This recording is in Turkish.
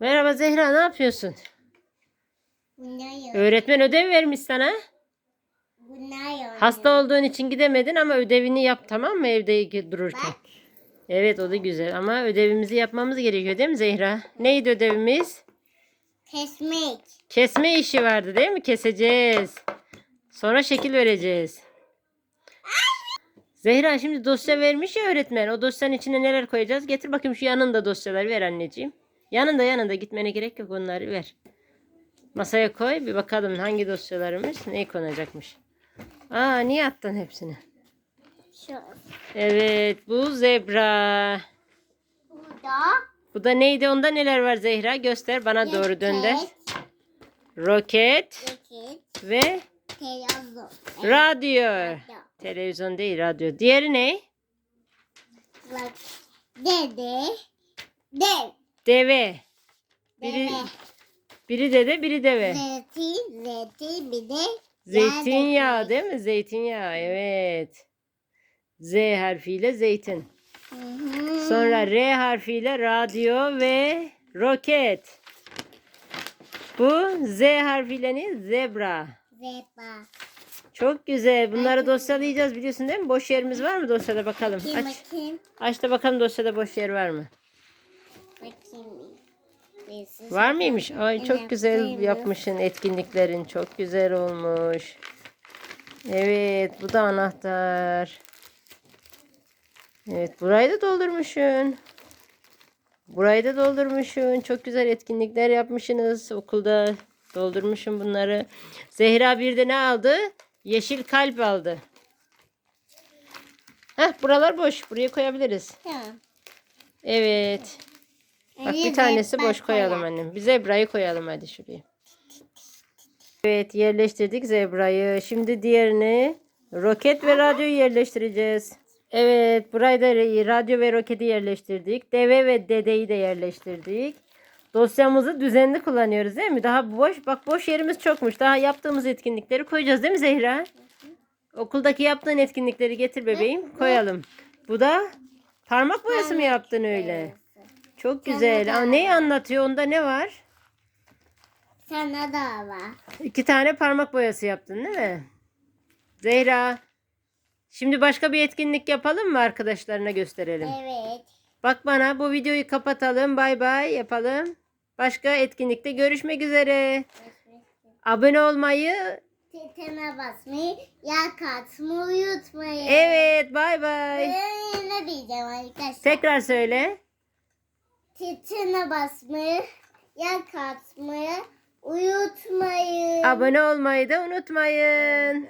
Merhaba Zehra ne yapıyorsun? Bunlar. Öğretmen ödev vermiş sana. Bunlar. Hasta olduğun için gidemedin ama ödevini yap tamam mı evde dururken? Bak. Evet o da güzel ama ödevimizi yapmamız gerekiyor değil mi Zehra? Neydi ödevimiz? Kesmek. Kesme işi vardı değil mi? Keseceğiz. Sonra şekil vereceğiz. Zehra şimdi dosya vermiş ya öğretmen. O dosyanın içine neler koyacağız? Getir bakayım şu yanında dosyaları ver anneciğim. Yanında yanında gitmene gerek yok onları ver. Masaya koy bir bakalım hangi dosyalarımız ne konacakmış. Aa niye attın hepsini? Şu. Evet bu zebra. Burada. Bu da neydi onda neler var Zehra? Göster bana doğru dönder. Roket Roket. ve Televizyon. radyo. Radyo. Televizyon değil radyo. Diğeri ne? Bak. Dede. Dev. Deve. Biri, Deve. biri dede biri deve. Zeytin. Zeytin bir de. Zeytinyağı yağ değil mi? Zeytinyağı evet. Z harfiyle zeytin. Hı hı. Sonra R harfiyle radyo ve roket. Bu Z harfiyle ne? Zebra. Zeba. Çok güzel. Bunları dosyalayacağız biliyorsun değil mi? Boş yerimiz var mı dosyada bakalım. Aç. bakayım. Aç da bakalım dosyada boş yer var mı? Bakayım. Var mıymış? Ay çok güzel yapmışsın etkinliklerin. Çok güzel olmuş. Evet bu da anahtar. Evet burayı da doldurmuşsun. Burayı da doldurmuşsun. Çok güzel etkinlikler yapmışsınız okulda. Doldurmuşum bunları. Zehra bir de ne aldı? Yeşil kalp aldı. Heh buralar boş. Buraya koyabiliriz. Tamam. Evet. Bak bir tanesi boş koyalım koyalım. annem. Bir zebrayı koyalım hadi şuraya. Evet yerleştirdik zebrayı. Şimdi diğerini roket ve radyoyu yerleştireceğiz. Evet burayı da radyo ve roketi yerleştirdik. Deve ve dedeyi de yerleştirdik. Dosyamızı düzenli kullanıyoruz değil mi? Daha boş bak boş yerimiz çokmuş. Daha yaptığımız etkinlikleri koyacağız değil mi Zehra? Okuldaki yaptığın etkinlikleri getir bebeğim. Koyalım. Bu da parmak boyası mı yaptın öyle? Çok güzel. Aa, neyi anlatıyor? Onda ne var? Sana da var. İki tane parmak boyası yaptın değil mi? Zehra. Şimdi başka bir etkinlik yapalım mı arkadaşlarına gösterelim? Evet. Bak bana bu videoyu kapatalım. Bay bay yapalım. Başka etkinlikte görüşmek üzere. Abone olmayı. Titana basmayı, yak atmayı unutmayın. Evet bay bay. Ben ne diyeceğim arkadaşlar? Tekrar söyle. Titana basmayı, yak atmayı unutmayın. Abone olmayı da unutmayın.